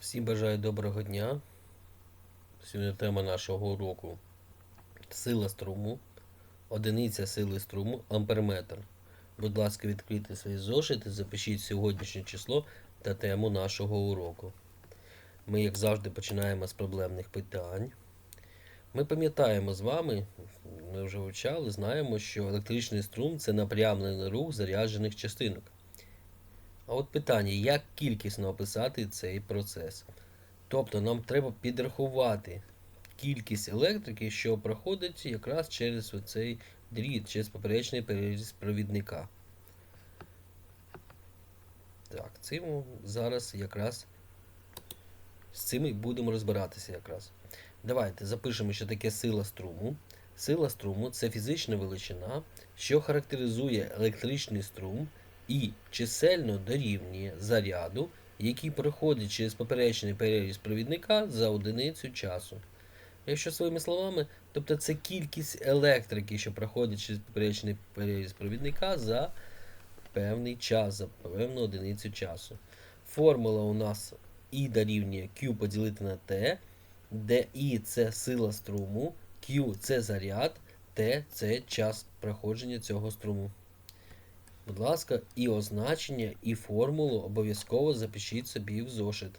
Всім бажаю доброго дня. Сьогодні тема нашого уроку сила струму, одиниця сили струму, амперметр. Будь ласка, відкрийте свої зошити, запишіть сьогоднішнє число та тему нашого уроку. Ми, як завжди, починаємо з проблемних питань. Ми пам'ятаємо з вами, ми вже вивчали, знаємо, що електричний струм це напрямлений рух заряджених частинок. А от питання, як кількісно описати цей процес? Тобто нам треба підрахувати кількість електрики, що проходить якраз через оцей дріт, через поперечний переріз провідника. Так, цим зараз якраз з цим і будемо розбиратися якраз. Давайте запишемо, що таке сила струму. Сила струму це фізична величина, що характеризує електричний струм і чисельно дорівнює заряду, який проходить через поперечний переріз провідника за одиницю часу. Якщо своїми словами, тобто це кількість електрики, що проходить через поперечний переріз провідника за певний час, за певну одиницю часу. Формула у нас І дорівнює Q поділити на T, де І це сила струму, Q це заряд, T це час проходження цього струму. Будь ласка, і означення, і формулу обов'язково запишіть собі в зошит.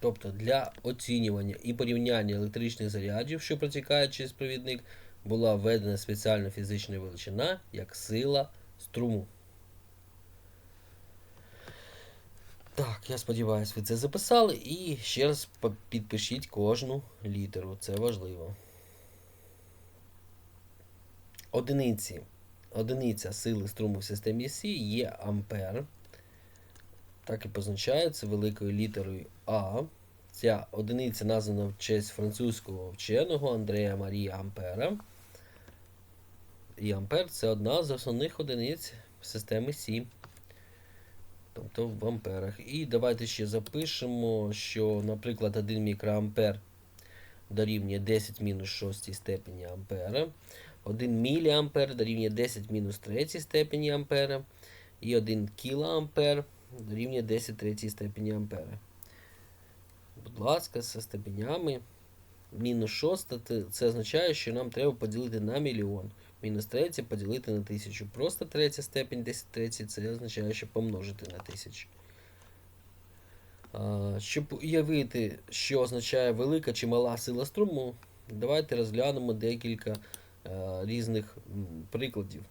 Тобто для оцінювання і порівняння електричних зарядів, що протікають через провідник, була введена спеціальна фізична величина як сила струму. Так, я сподіваюся, ви це записали і ще раз підпишіть кожну літеру. Це важливо. Одиниці. Одиниця сили струму в системі Сі є ампер. Так і позначається великою літерою А. Ця одиниця названа в честь французького вченого Андрея Марія Ампера. І ампер це одна з основних одиниць системи Сі. Тобто в амперах. І давайте ще запишемо, що, наприклад, 1 мікроампер дорівнює 10 мінус 6 степені ампера. 1 міліампер дорівнює 10 мінус 3 степені ампера. І 1 кілоампер дорівнює 10 третій степені ампера. Будь ласка, з степенями. Мінус 6 це- означає, що нам треба поділити на мільйон. Мінус 3 поділити на 1000. Просто третя степень 10 третій це означає, що помножити на 1000. Щоб уявити, що означає велика чи мала сила струму, давайте розглянемо декілька різних прикладів.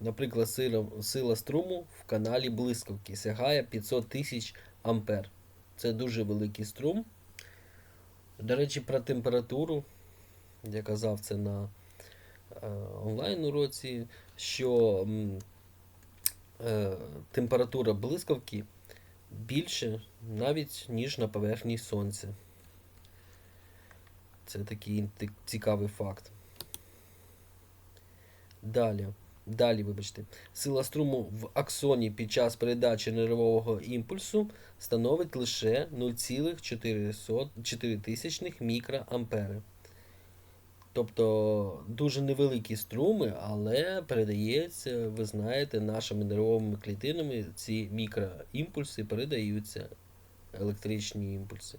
Наприклад, сила, сила струму в каналі блискавки сягає 500 тисяч ампер. Це дуже великий струм. До речі, про температуру. Я казав це на е, онлайн уроці, що е, температура блискавки більше навіть, ніж на поверхні сонця. Це такий цікавий факт. Далі. Далі, вибачте, сила струму в аксоні під час передачі нервового імпульсу становить лише 0,4 мікроампери. Тобто дуже невеликі струми, але передається, ви знаєте, нашими нервовими клітинами ці мікроімпульси передаються електричні імпульси.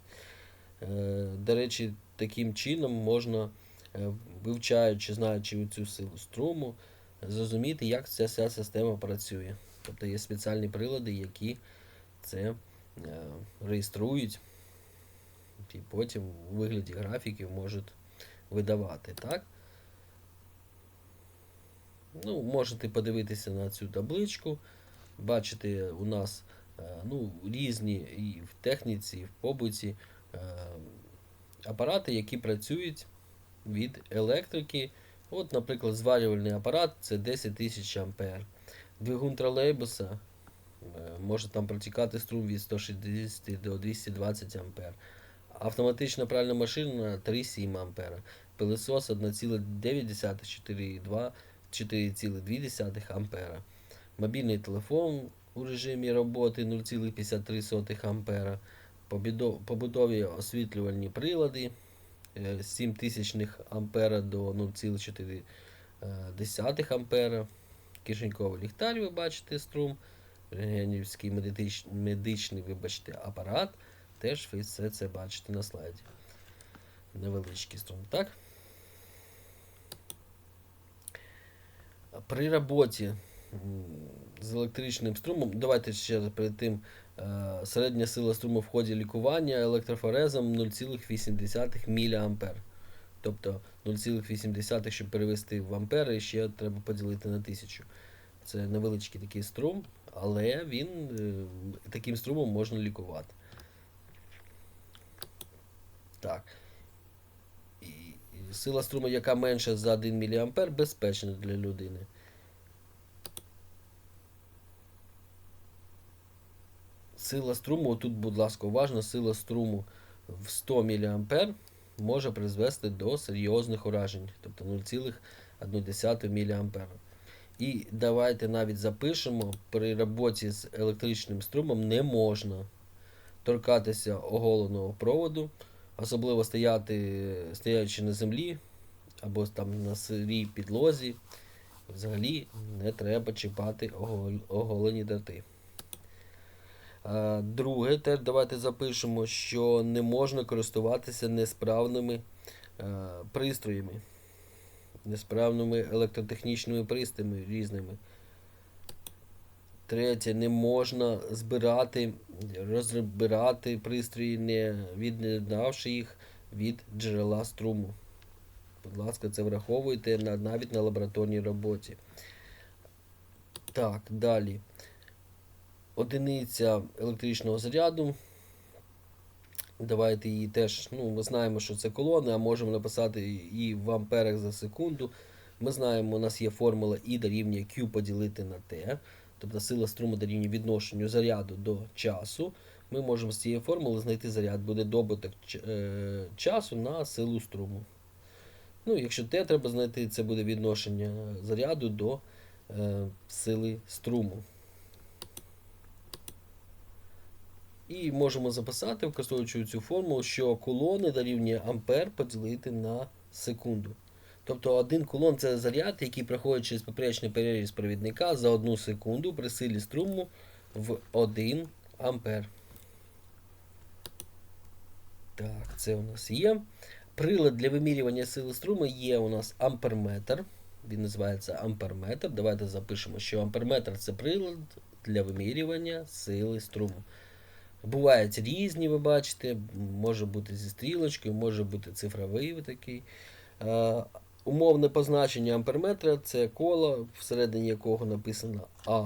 Е, До речі, таким чином можна, вивчаючи, знаючи цю силу струму, зрозуміти, як ця вся система працює. Тобто є спеціальні прилади, які це е, реєструють і потім у вигляді графіків можуть видавати. Так? Ну, можете подивитися на цю табличку. Бачите, у нас е, ну, різні і в техніці, і в побуті е, апарати, які працюють від електрики. От, наприклад, зварювальний апарат це 10 тисяч ампер. Двигун тролейбуса е, може там протікати струм від 160 до 220 ампер. Автоматична пральна машина 3,7 ампера. Пилисос 1,9 4,2 4,2 ампера. Мобільний телефон у режимі роботи 0,53 ампера. Побутові освітлювальні прилади 7 тисячних ампера до 0,4 ампера. Кишеньковий ліхтар, ви бачите струм рентгенівський медич, медичний вибачте, апарат. Теж ви все це бачите на слайді. Невеличкий струм, так? При роботі з електричним струмом, давайте ще перед тим. Е, Середня сила струму в ході лікування електрофорезом 0,8 мА. Тобто 0,8, щоб перевести в ампери, ще треба поділити на 1000. Це невеличкий такий струм, але він е, таким струмом можна лікувати. Так. І, сила струму, яка менша за 1 мА, безпечна для людини. Сила струму, тут, будь ласка, уважно, сила струму в 100 мА може призвести до серйозних уражень, тобто 0,1 мА. І давайте навіть запишемо, при роботі з електричним струмом не можна торкатися оголеного проводу, особливо стояти, стоячи на землі або там на сирій підлозі. Взагалі не треба чіпати оголені дати. А, Друге, теж давайте запишемо, що не можна користуватися несправними е, пристроями, несправними електротехнічними пристроями різними. Третє, не можна збирати, розбирати пристрої, не від'єднавши їх від джерела струму. Будь ласка, це враховуйте навіть на лабораторній роботі. Так, далі. Одиниця електричного заряду. Давайте її теж, ну, ми знаємо, що це колони, а можемо написати і в амперах за секунду. Ми знаємо, у нас є формула І дорівнює Q поділити на T. Тобто сила струму дорівнює відношенню заряду до часу. Ми можемо з цієї формули знайти заряд, буде добуток е, часу на силу струму. Ну, якщо Т треба знайти, це буде відношення заряду до е, сили струму. І можемо записати, використовуючи цю формулу, що колони дорівнює ампер поділити на секунду. Тобто один кулон це заряд, який проходить через поперечний переріз провідника за одну секунду при силі струму в 1 ампер. Так, це у нас є. Прилад для вимірювання сили струму є у нас амперметр. Він називається амперметр. Давайте запишемо, що амперметр це прилад для вимірювання сили струму. Бувають різні, ви бачите, може бути зі стрілочкою, може бути цифровий такий. Е, умовне позначення амперметра це коло, всередині якого написано А.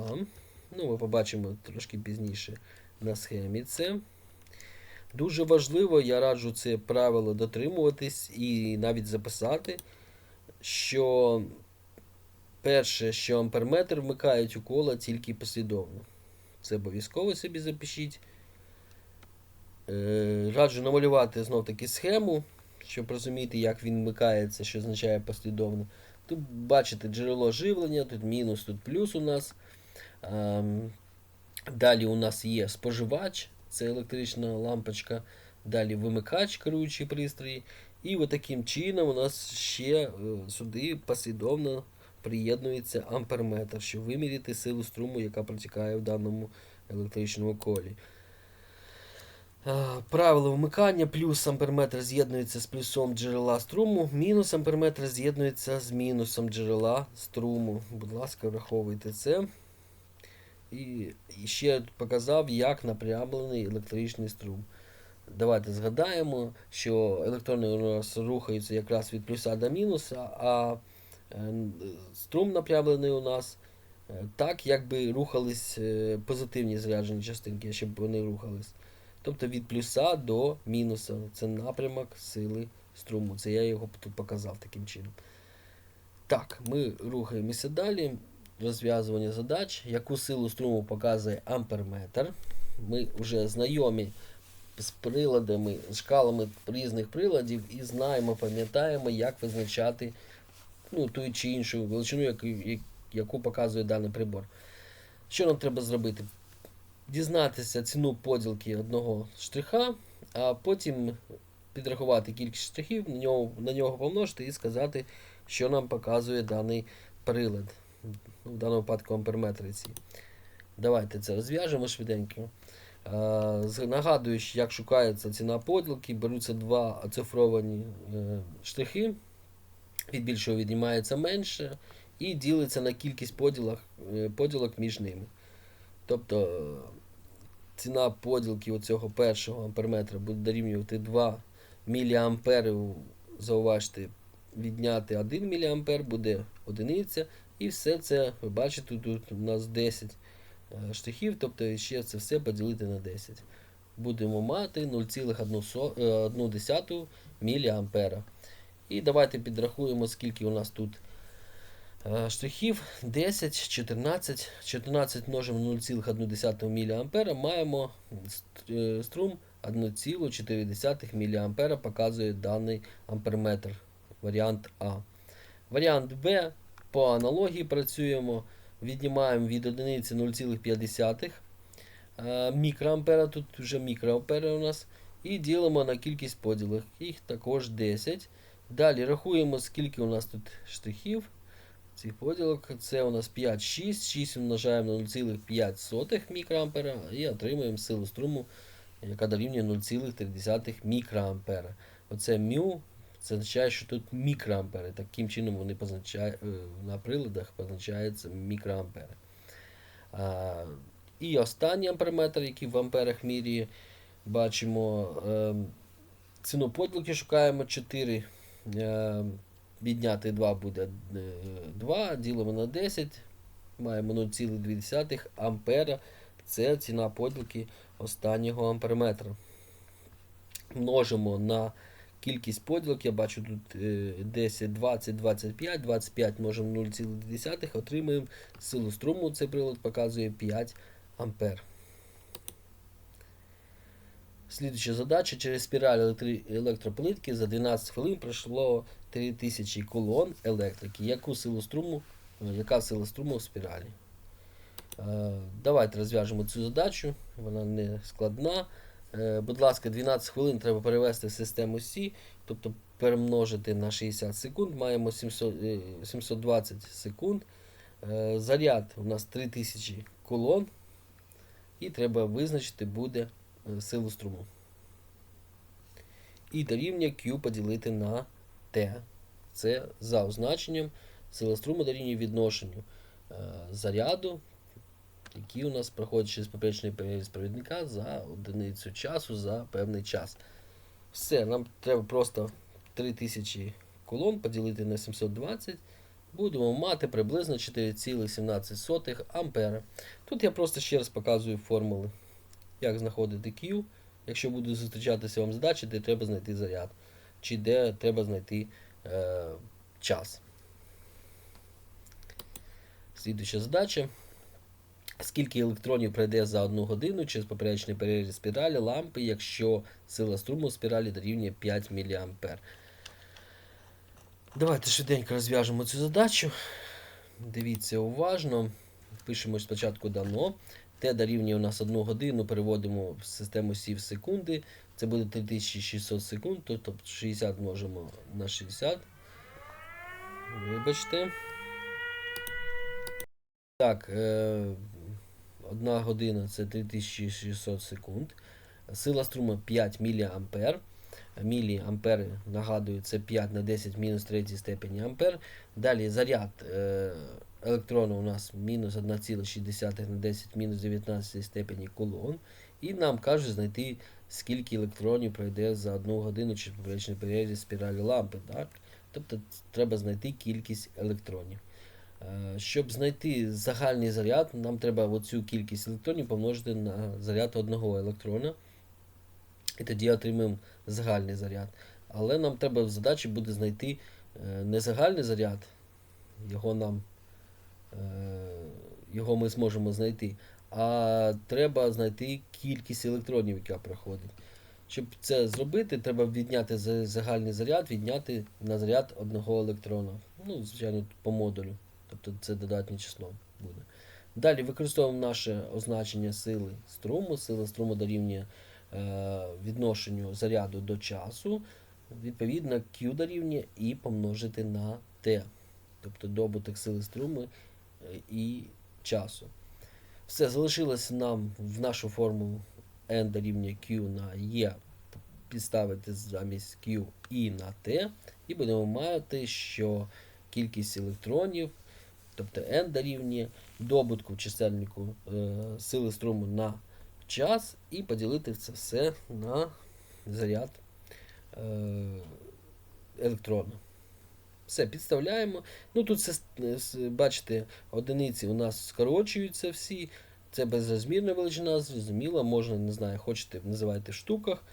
Ну, ми побачимо трошки пізніше на схемі це. Дуже важливо, я раджу це правило дотримуватись і навіть записати, що перше, що амперметр вмикають у коло тільки послідовно. Це обов'язково собі запишіть. Е, Раджу намалювати знов таки схему, щоб розуміти, як він вмикається, що означає послідовно. Тут бачите джерело живлення, тут мінус, тут плюс у нас. Ем, Далі у нас є споживач, це електрична лампочка. Далі вимикач, керуючий пристрій. І от таким чином у нас ще е, сюди послідовно приєднується амперметр, щоб виміряти силу струму, яка протікає в даному електричному колі. Е, Правило вмикання, плюс амперметр з'єднується з плюсом джерела струму, мінус амперметр з'єднується з мінусом джерела струму. Будь ласка, враховуйте це. І, ще показав, як напрямлений електричний струм. Давайте згадаємо, що електрони у нас рухаються якраз від плюса до мінуса, а е, струм напрямлений у нас е, так, якби рухались позитивні заряджені частинки, щоб вони рухались. Тобто від плюса до мінуса. Це напрямок сили струму. Це я його тут показав таким чином. Так, ми рухаємося далі. Розв'язування задач. Яку силу струму показує амперметр. Ми вже знайомі з приладами, шкалами різних приладів і знаємо, пам'ятаємо, як визначати ну, ту чи іншу величину, яку, яку показує даний прибор. Що нам треба зробити? Дізнатися ціну поділки одного штриха, а потім підрахувати кількість штрихів, на нього, на нього помножити і сказати, що нам показує даний прилад. В даному випадку амперметриці. Давайте це розв'яжемо швиденько. Нагадую, як шукається ціна поділки, беруться два оцифровані е, штрихи, від більшого віднімається менше, і ділиться на кількість поділок, е, поділок між ними. Тобто е, ціна поділки оцього першого амперметра буде дорівнювати 2 міліампери. Зауважте, відняти 1 міліампер буде одиниця. І все це, ви бачите, тут у нас 10 е, штрихів, тобто ще це все поділити на 10. Будемо мати 0,1 міліампера. І давайте підрахуємо, скільки у нас тут е, штрихів. 10, 14. 14 множимо 0,1 мА. Маємо е, струм 1,4 мА показує даний амперметр. Варіант А. Варіант Б. По аналогії працюємо. Віднімаємо від одиниці 0,5 е, мікроампера. Тут вже мікроампери у нас. І ділимо на кількість поділок. Їх також 10. Далі рахуємо, скільки у нас тут штрихів. Цих поділок. Це у нас 5, 6. 6 умножаємо на 0,5 мікроампера і отримуємо силу струму, яка дорівнює 0,3 мікроампера. Оце мю. Це означає, що тут мікроампери. Таким чином вони позначають, на приладах позначаються мікроампери. А, і останній амперметр, який в амперах міряє, бачимо е, ціну поділки шукаємо 4. Е, відняти 2 буде е, 2, ділимо на 10, маємо 0,2 ампера. Це ціна поділки останнього амперметра. Множимо на кількість поділок, я бачу тут е, 10, 20, 25, 25 множимо 0,2, отримуємо силу струму, цей прилад показує 5 ампер. Слідуюча задача. Через спіраль електроплитки за 12 хвилин пройшло 3000 колон електрики. Яку силу струму, яка сила струму в спіралі? Е, Давайте розв'яжемо цю задачу. Вона не складна. Е, Будь ласка, 12 хвилин треба перевести в систему Сі, тобто перемножити на 60 секунд. Маємо 700, е, 720 секунд. Е, Заряд у нас 3000 колон. І треба визначити буде силу струму. І дорівнює Q поділити на T. Це за означенням сила струму дорівнює відношенню е, заряду, який у нас проходить через поперечний переріз провідника за одиницю часу за певний час. Все, нам треба просто 3000 колон поділити на 720. Будемо мати приблизно 4,17 ампера. Тут я просто ще раз показую формули, як знаходити Q, якщо буде зустрічатися вам задачі, де треба знайти заряд, чи де треба знайти е, час. Слідуюча задача. Скільки електронів пройде за одну годину через поперечний переріз спіралі лампи, якщо сила струму в спіралі дорівнює 5 мА. Давайте швиденько розв'яжемо цю задачу. Дивіться уважно. Пишемо спочатку дано. Т дорівнює у нас 1 годину, переводимо в систему Сі в секунди. Це буде 3600 секунд, тобто 60 множимо на 60. Вибачте. Так, е, 1 година це 3600 секунд. Сила струму 5 мА. Міліампери, нагадую, це 5 на 10 мінус 3 степені ампер. Далі заряд е, електрону у нас мінус 1,6 на 10 мінус 19 степені кулон. І нам кажуть знайти, скільки електронів пройде за 1 годину через поперечний переріз спіралі лампи. Так? Тобто треба знайти кількість електронів. Е, Щоб знайти загальний заряд, нам треба оцю кількість електронів помножити на заряд одного електрона. І тоді отримаємо загальний заряд. Але нам треба в задачі буде знайти е, не загальний заряд, його нам е, його ми зможемо знайти, а треба знайти кількість електронів, яка проходить. Щоб це зробити, треба відняти загальний заряд, відняти на заряд одного електрона. Ну, звичайно, по модулю. Тобто це додатнє число буде. Далі використовуємо наше означення сили струму. Сила струму дорівнює е, відношенню заряду до часу. Відповідно, Q дорівнює і помножити на T. Тобто добуток сили струму е, і часу. Все, залишилось нам в нашу формулу n дорівнює Q на E підставити замість Q і на T, і будемо мати, що кількість електронів, тобто n дорівнює добутку чисельнику е, сили струму на час, і поділити це все на заряд е, електрона. Все, підставляємо. Ну тут бачите, одиниці у нас скорочуються всі. Це безрозмірна величина, зрозуміло, можна, не знаю, хочете, називайте в штуках.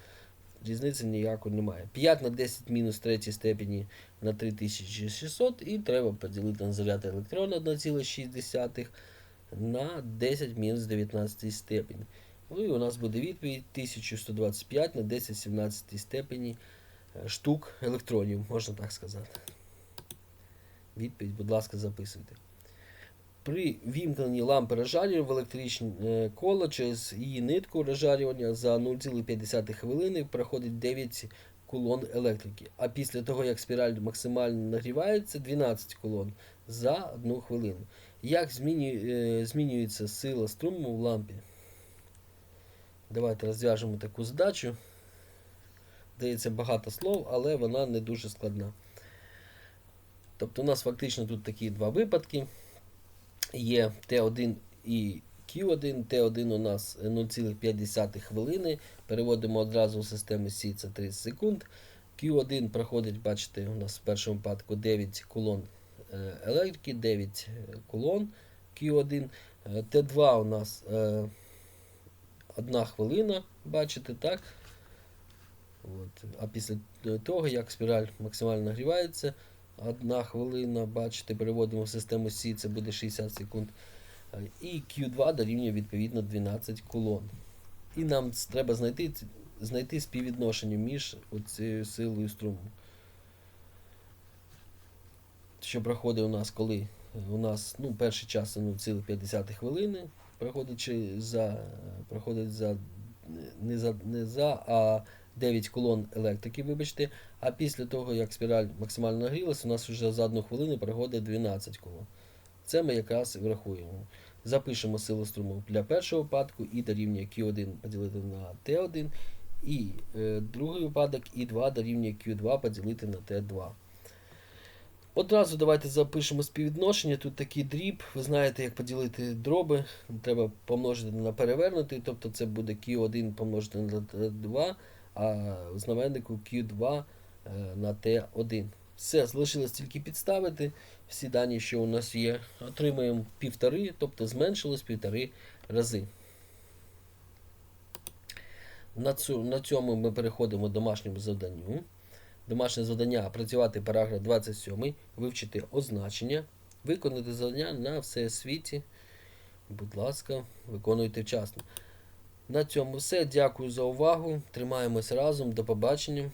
Різниці ніякої немає. 5 на 10 мінус 3 степені на 3600 і треба поділити на заряд електрона 1,6 на 10 мінус 19 степені. Ну і у нас буде відповідь 1125 на 10 17 степені е, штук електронів, можна так сказати. Відповідь, будь ласка, записуйте. При вімкненні лампи розжарювання в електричне коло через її нитку розжарювання за 0,5 хвилини проходить 9 кулон електрики. А після того, як спіраль максимально нагрівається, 12 кулон за 1 хвилину. Як е, змінюється сила струму в лампі? Давайте розв'яжемо таку задачу. Здається, багато слов, але вона не дуже складна. Тобто у нас фактично тут такі два випадки. Є Т1 і Q1. Т1 у нас 0,5 хвилини. Переводимо одразу в систему Сі, це 30 секунд. Q1 проходить, бачите, у нас в першому випадку 9 кулон е, електрики, 9 кулон Q1. Е, Т2 у нас е, 1 хвилина, бачите, так? От. А після того, як спіраль максимально нагрівається, Одна хвилина, бачите, переводимо в систему Сі, це буде 60 секунд. Е, І Q2 дорівнює відповідно 12 колон. І нам треба знайти, знайти співвідношення між цією силою струму. Що проходить у нас, коли у нас ну, перший час це 0,5 хвилини, проходить, за, проходить за, не за, не за, а 9 колон електрики, вибачте. А після того, як спіраль максимально нагрілася, у нас вже за одну хвилину проходить 12 колон. Це ми якраз врахуємо. Запишемо силу струму для першого випадку і дорівнює Q1 поділити на T1. І е, другий випадок І2 дорівнює Q2 поділити на T2. Одразу давайте запишемо співвідношення. Тут такий дріб. Ви знаєте, як поділити дроби. Треба помножити на перевернутий, тобто це буде Q1 помножити на T2, а знаменнику Q2 е, на T1. Все, залишилось тільки підставити всі дані, що у нас є. Отримаємо півтори, тобто зменшилось півтори рази. На, цю, на цьому ми переходимо до домашньому завданню. Домашнє завдання працювати параграф 27, вивчити означення, виконати завдання на всесвіті. Будь ласка, виконуйте вчасно. На цьому все. Дякую за увагу. Тримаємось разом. До побачення.